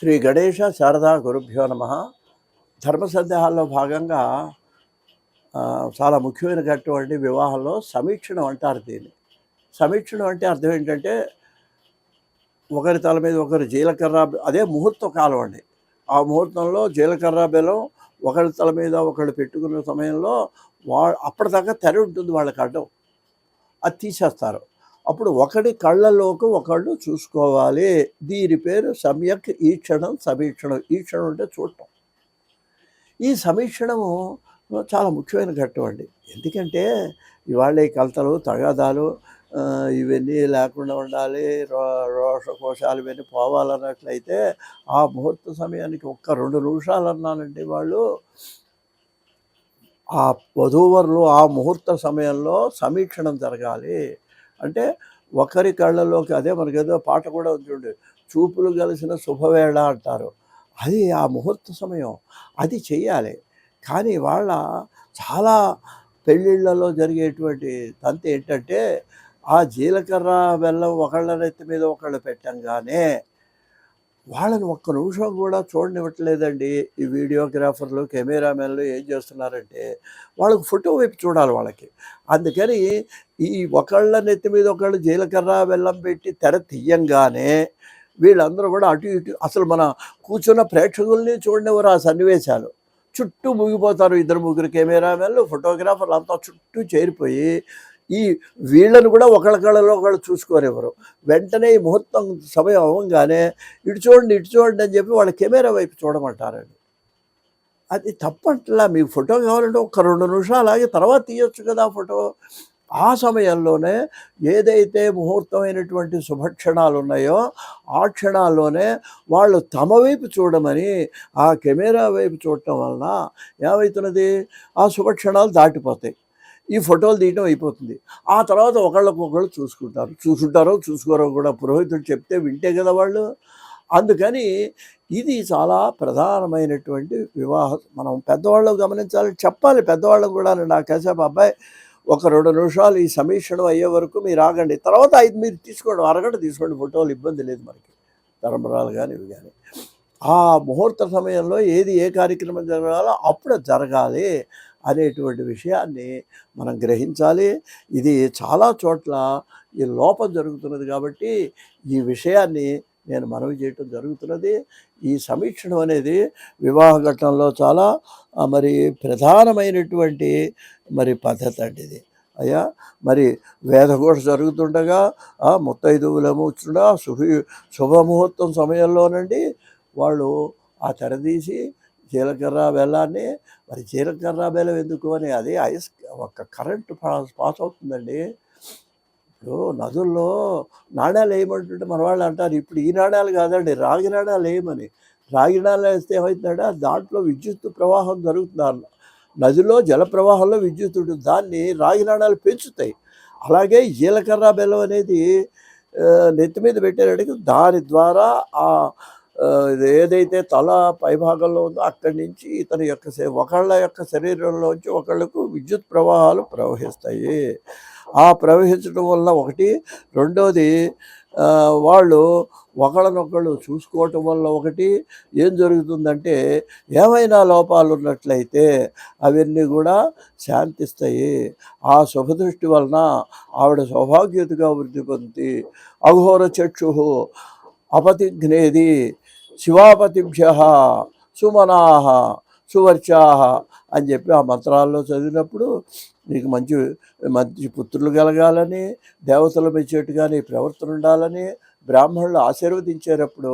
శ్రీ గణేష శారదా గురుభ్యో నమ. ధర్మ సందేహాల్లో భాగంగా చాలా చాలా ముఖ్యమైనటువంటి వివాహంలో సమీక్షణం అంటారు దీన్ని. సమీక్షణం అంటే అర్థం ఏంటంటే ఒకరి తల మీద ఒకరు జీలకర్ర అదే ముహూర్త కాలం అండి. ఆ ముహూర్తంలో జీలకర్ర బెలం ఒకరి తల మీద ఒకళ్ళు పెట్టుకున్న సమయంలో వా అప్పటిదాకా తెర ఉంటుంది వాళ్ళకి అడ్డం అది తీసేస్తారు. అప్పుడు ఒకటి కళ్ళలోకి ఒకళ్ళు చూసుకోవాలి. దీని పేరు సమ్యక్ ఈక్షణం సమీక్షణం. ఈక్షణం అంటే చూడటం. ఈ సమీక్షణము చాలా ముఖ్యమైన ఘట్టం అండి. ఎందుకంటే ఇవాళ ఈ కలతలు తగాదాలు ఇవన్నీ లేకుండా ఉండాలి. రో రోషకోశాలు ఇవన్నీ పోవాలన్నట్లయితే ఆ ముహూర్త సమయానికి ఒక్క రెండు నిమిషాలు అన్నానండి వాళ్ళు. ఆ వధూవరులు ఆ ముహూర్త సమయంలో సమీక్షణం జరగాలి. అంటే ఒకరి కళ్ళలోకి అదే మనకేదో ఏదో పాట కూడా ఉంది చూపులు కలిసిన శుభవేళ అంటారు. అది ఆ ముహూర్త సమయం అది చెయ్యాలి. కానీ వాళ్ళ చాలా పెళ్ళిళ్ళలో జరిగేటువంటి తంతు ఏంటంటే ఆ జీలకర్ర బెల్లం ఒకళ్ళ నెత్తి మీద ఒకళ్ళు పెట్టంగానే వాళ్ళని ఒక్క నిమిషం కూడా చూడనివ్వట్లేదండి. ఈ వీడియోగ్రాఫర్లు కెమెరామెన్లు ఏం చేస్తున్నారంటే వాళ్ళకి ఫోటో వైపు చూడాలి వాళ్ళకి. అందుకని ఈ ఒకళ్ళ నెత్తి మీద ఒకళ్ళు జీలకర్ర బెల్లం పెట్టి తెర తీయంగానే వీళ్ళందరూ కూడా అటు ఇటు అసలు మన కూర్చున్న ప్రేక్షకుల్ని చూడనివ్వరు ఆ సన్నివేశాలు. చుట్టూ ముగిపోతారు ఇద్దరు ముగ్గురు కెమెరామెన్లు ఫోటోగ్రాఫర్లు అంతా చుట్టూ చేరిపోయి ఈ వీళ్ళను కూడా ఒకళ్ళ కళ్ళలో ఒకళ్ళు చూసుకోరేవారు వెంటనే ఈ ముహూర్తం సమయం అవ్వగానే ఇటు చూడండి ఇటు చూడండి అని చెప్పి వాళ్ళ కెమెరా వైపు చూడమంటారండి. అది తప్పట్లా మీకు ఫోటో కావాలంటే ఒక రెండు నిమిషాలు అలాగే తర్వాత తీయొచ్చు కదా ఆ ఫోటో. ఆ సమయంలోనే ఏదైతే ముహూర్తమైనటువంటి శుభక్షణాలు ఉన్నాయో ఆ క్షణాల్లోనే వాళ్ళు తమ వైపు చూడమని ఆ కెమెరా వైపు చూడటం వలన ఏమవుతున్నది ఆ శుభక్షణాలు దాటిపోతాయి. ఈ ఫోటోలు తీయడం అయిపోతుంది. ఆ తర్వాత ఒకళ్ళకొకళ్ళు చూసుకుంటారు. చూసుంటారో చూసుకోరో కూడా పురోహితుడు చెప్తే వింటే కదా వాళ్ళు. అందుకని ఇది చాలా ప్రధానమైనటువంటి వివాహ మనం పెద్దవాళ్ళు గమనించాలి. చెప్పాలి పెద్దవాళ్ళకు కూడా నా కాసేపు అబ్బాయి ఒక రెండు నిమిషాలు ఈ సమీక్షణం అయ్యే వరకు మీరు ఆగండి. తర్వాత ఐదు మీరు తీసుకోండి అరగంట తీసుకోండి ఫోటోలు ఇబ్బంది లేదు మనకి. తరంబరాలు కానీ ఇవి కానీ ఆ ముహూర్త సమయంలో ఏది ఏ కార్యక్రమం జరగాలో అప్పుడు జరగాలి. అనేటువంటి విషయాన్ని మనం గ్రహించాలి. ఇది చాలా చోట్ల ఈ లోపం జరుగుతున్నది కాబట్టి ఈ విషయాన్ని నేను మనవి చేయటం జరుగుతున్నది. ఈ సమీక్షణం అనేది వివాహ ఘట్టంలో చాలా మరి ప్రధానమైనటువంటి మరి పద్ధతి అండి ఇది. అయ్యా మరి వేదఘోష జరుగుతుండగా ముత్తైదువులము వచ్చిన శుభ శుభముహూర్తం సమయంలోనండి వాళ్ళు ఆ తెరదీసి జీలకర్ర బెల్లాన్ని మరి జీలకర్ర బెల్లం ఎందుకు అని అది ఐస్ ఒక కరెంటు పాస్ పాస్ అవుతుందండి. ఇప్పుడు నదుల్లో నాణ్యాలు వేయమంటుంటే మన వాళ్ళు అంటారు ఇప్పుడు ఈ నాణ్యాలు కాదండి రాగి నాణ్యాలు వేయమని. రాగి నాణ్యాలు వేస్తే ఏమవుతుందంటే దాంట్లో విద్యుత్ ప్రవాహం జరుగుతుంది? నదిలో జల ప్రవాహంలో విద్యుత్ ఉంటుంది దాన్ని రాగి నాణ్యాలు పెంచుతాయి. అలాగే జీలకర్ర బెల్లం అనేది నెత్తి మీద పెట్టేటడికి దాని ద్వారా ఆ ఏదైతే తల పైభాగంలో ఉందో అక్కడి నుంచి ఇతని యొక్క ఒకళ్ళ యొక్క శరీరంలోంచి ఒకళ్ళకు విద్యుత్ ప్రవాహాలు ప్రవహిస్తాయి. ఆ ప్రవహించడం వల్ల ఒకటి రెండోది వాళ్ళు ఒకళ్ళనొకళ్ళు చూసుకోవటం వల్ల ఒకటి ఏం జరుగుతుందంటే ఏమైనా లోపాలు ఉన్నట్లయితే అవన్నీ కూడా శాంతిస్తాయి. ఆ శుభదృష్టి వలన ఆవిడ సౌభాగ్యతగా వృద్ధి పొంది అఘోర చక్షు అపతిఘ్నేది శివాపతిభ్య సుమనా సువర్చా అని చెప్పి ఆ మంత్రాల్లో చదివినప్పుడు నీకు మంచి మంచి పుత్రులు కలగాలని దేవతలు మెచ్చేట్టుగా నీ ప్రవర్తన ఉండాలని బ్రాహ్మణులు ఆశీర్వదించేటప్పుడు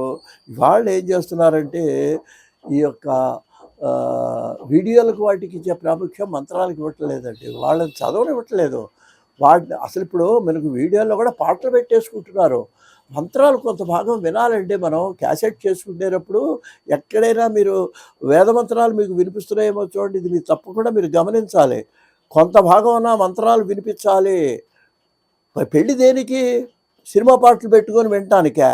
వాళ్ళు ఏం చేస్తున్నారంటే ఈ యొక్క వీడియోలకు వాటికి ఇచ్చే ప్రాముఖ్యం మంత్రాలకు ఇవ్వట్లేదండి. వాళ్ళని చదవనివ్వట్లేదు. వాటిని అసలు ఇప్పుడు మనకు వీడియోలో కూడా పాటలు పెట్టేసుకుంటున్నారు. మంత్రాలు కొంత భాగం వినాలంటే మనం. క్యాసెట్ చేసుకునేటప్పుడు ఎక్కడైనా మీరు వేద మంత్రాలు మీకు వినిపిస్తున్నాయేమో చూడండి. ఇది మీరు తప్పకుండా మీరు గమనించాలి. కొంత భాగం ఉన్న మంత్రాలు వినిపించాలి. పెళ్ళి పెళ్ళి దేనికి? సినిమా పాటలు పెట్టుకొని వినటానికా?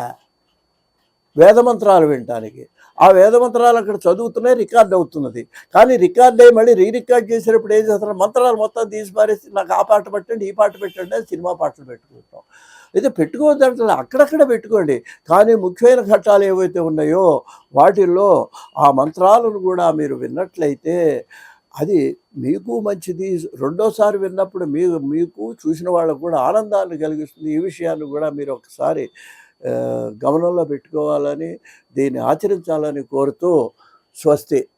వేద మంత్రాలు వినటానికి. ఆ వేద మంత్రాలు అక్కడ చదువుతున్నాయి రికార్డ్ అవుతున్నది. కానీ రికార్డ్ అయ్యి మళ్ళీ రీ రికార్డ్ చేసేటప్పుడు ఏం చేస్తున్నారు మంత్రాలు మొత్తం తీసి పారేసి నాకు ఆ పాట పెట్టండి ఈ పాట పెట్టండి అని సినిమా పాటలు పెట్టుకుంటాం. అయితే పెట్టుకోవద్దంటే అక్కడక్కడ పెట్టుకోండి. కానీ ముఖ్యమైన ఘట్టాలు ఏవైతే ఉన్నాయో వాటిల్లో ఆ మంత్రాలను కూడా మీరు విన్నట్లయితే అది మీకు మంచిది. రెండోసారి విన్నప్పుడు మీ మీకు చూసిన వాళ్ళకు కూడా ఆనందాన్ని కలిగిస్తుంది. ఈ విషయాన్ని కూడా మీరు ఒకసారి గమనంలో పెట్టుకోవాలని దీన్ని ఆచరించాలని కోరుతూ స్వస్తి.